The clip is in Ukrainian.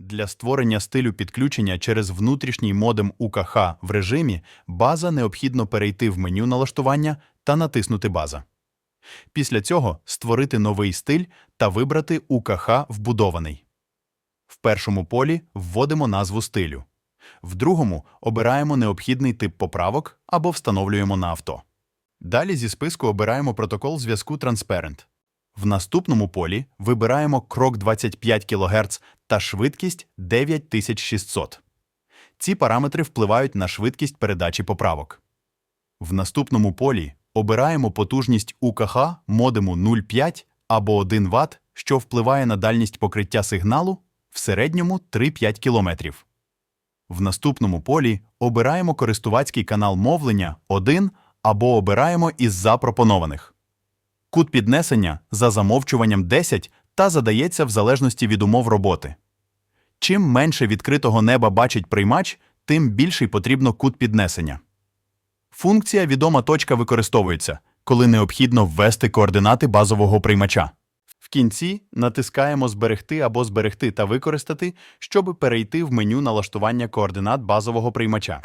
Для створення стилю підключення через внутрішній модем УКХ в режимі база необхідно перейти в меню налаштування та натиснути База. Після цього створити новий стиль та вибрати УКХ вбудований. В першому полі вводимо назву стилю. В другому обираємо необхідний тип поправок або встановлюємо на авто. Далі зі списку обираємо протокол зв'язку Transparent. В наступному полі вибираємо крок 25 кГц та швидкість 9600. Ці параметри впливають на швидкість передачі поправок. В наступному полі обираємо потужність УКХ модему 0,5 або 1 Вт, що впливає на дальність покриття сигналу в середньому 3-5 км. В наступному полі обираємо користувацький канал мовлення 1 або обираємо із запропонованих. Кут піднесення за замовчуванням 10 та задається в залежності від умов роботи. Чим менше відкритого неба бачить приймач, тим більший потрібно кут піднесення. Функція відома точка використовується, коли необхідно ввести координати базового приймача. В кінці натискаємо Зберегти або Зберегти та використати, щоб перейти в меню налаштування координат базового приймача.